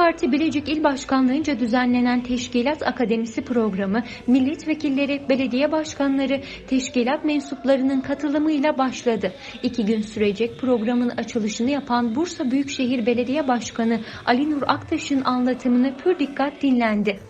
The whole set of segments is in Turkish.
Parti Bilecik İl Başkanlığı'nca düzenlenen Teşkilat Akademisi programı milletvekilleri, belediye başkanları, teşkilat mensuplarının katılımıyla başladı. İki gün sürecek programın açılışını yapan Bursa Büyükşehir Belediye Başkanı Ali Nur Aktaş'ın anlatımını pür dikkat dinlendi.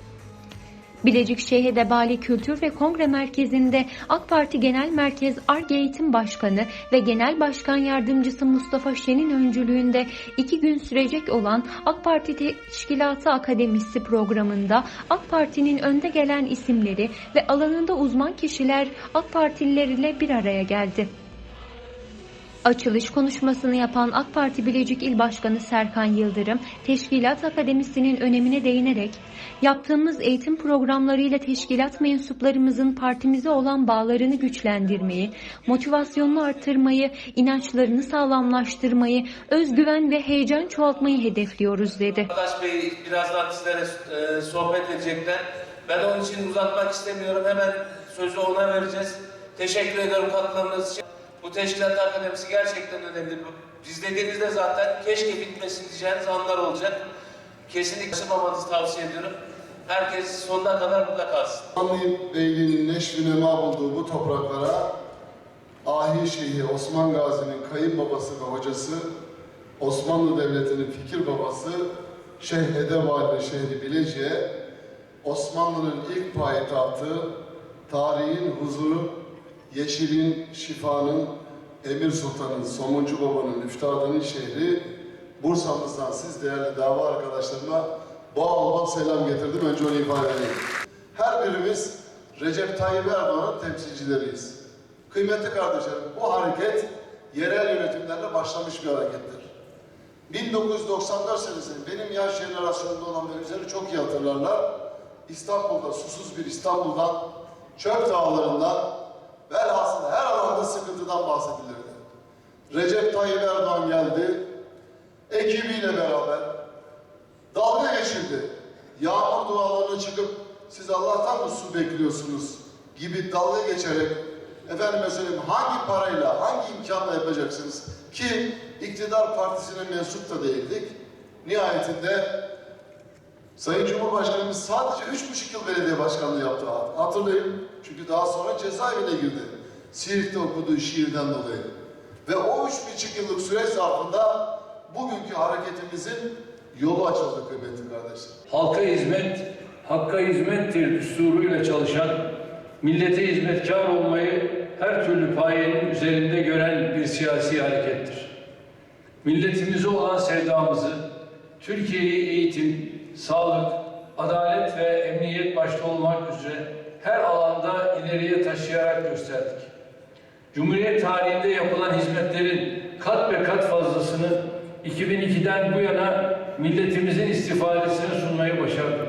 Bilecik Şehidebali Kültür ve Kongre Merkezi'nde AK Parti Genel Merkez ARGE Eğitim Başkanı ve Genel Başkan Yardımcısı Mustafa Şen'in öncülüğünde iki gün sürecek olan AK Parti Teşkilatı Akademisi programında AK Parti'nin önde gelen isimleri ve alanında uzman kişiler AK Partililer ile bir araya geldi. Açılış konuşmasını yapan AK Parti Bilecik İl Başkanı Serkan Yıldırım, Teşkilat Akademisi'nin önemine değinerek, yaptığımız eğitim programlarıyla teşkilat mensuplarımızın partimize olan bağlarını güçlendirmeyi, motivasyonunu artırmayı, inançlarını sağlamlaştırmayı, özgüven ve heyecan çoğaltmayı hedefliyoruz dedi. Arkadaş Bey birazdan sizlere e, sohbet edecekler. Ben onun için uzatmak istemiyorum. Hemen sözü ona vereceğiz. Teşekkür ediyorum katkılarınız için. Bu Teşkilat Akademisi gerçekten önemli. Biz dediğinizde zaten keşke bitmesin diyeceğiniz anlar olacak. Kesinlikle kaçırmamanızı tavsiye ediyorum. Herkes sonuna kadar burada kalsın. Osmanlı Beyliği'nin neşvi nema bulduğu bu topraklara Ahi Şeyhi Osman Gazi'nin kayınbabası ve hocası, Osmanlı Devleti'nin fikir babası Şeyh Edevalide şehri Bilecik'e Osmanlı'nın ilk payitahtı, tarihin huzuru, yeşilin, şifanın, Emir Sultan'ın, Somuncu Baba'nın, üftadının şehri Bursa'mızdan siz değerli dava arkadaşlarıma bal bal selam getirdim. Önce onu ifade edeyim. Her birimiz Recep Tayyip Erdoğan'ın temsilcileriyiz. Kıymetli kardeşlerim, bu hareket yerel yönetimlerle başlamış bir harekettir. 1994 senesinde benim yaş jenerasyonunda olan üzeri çok iyi hatırlarlar. İstanbul'da, susuz bir İstanbul'dan, çöp dağlarından, velhasıl her alanda sıkıntıdan bahsedilirdi. Recep Tayyip Erdoğan geldi, ekibiyle beraber dalga geçildi. Yağmur dualarına çıkıp siz Allah'tan mı su bekliyorsunuz gibi dalga geçerek efendime söyleyeyim hangi parayla, hangi imkanla yapacaksınız ki iktidar partisine mensup da değildik. Nihayetinde Sayın Cumhurbaşkanımız sadece üç buçuk yıl belediye başkanlığı yaptı. Hatırlayın. Çünkü daha sonra cezaevine girdi. Siirt'te okuduğu şiirden dolayı. Ve o üç buçuk yıllık süreç zarfında bugünkü hareketimizin yolu açıldı kıymetli kardeşler. halka hizmet, hakka hizmettir düsturuyla çalışan, millete hizmetkar olmayı her türlü payenin üzerinde gören bir siyasi harekettir. Milletimize olan sevdamızı, Türkiye'yi eğitim, sağlık, adalet ve emniyet başta olmak üzere her alanda ileriye taşıyarak gösterdik. Cumhuriyet tarihinde yapılan hizmetlerin kat ve kat fazlasını 2002'den bu yana milletimizin istifadesine sunmayı başardık.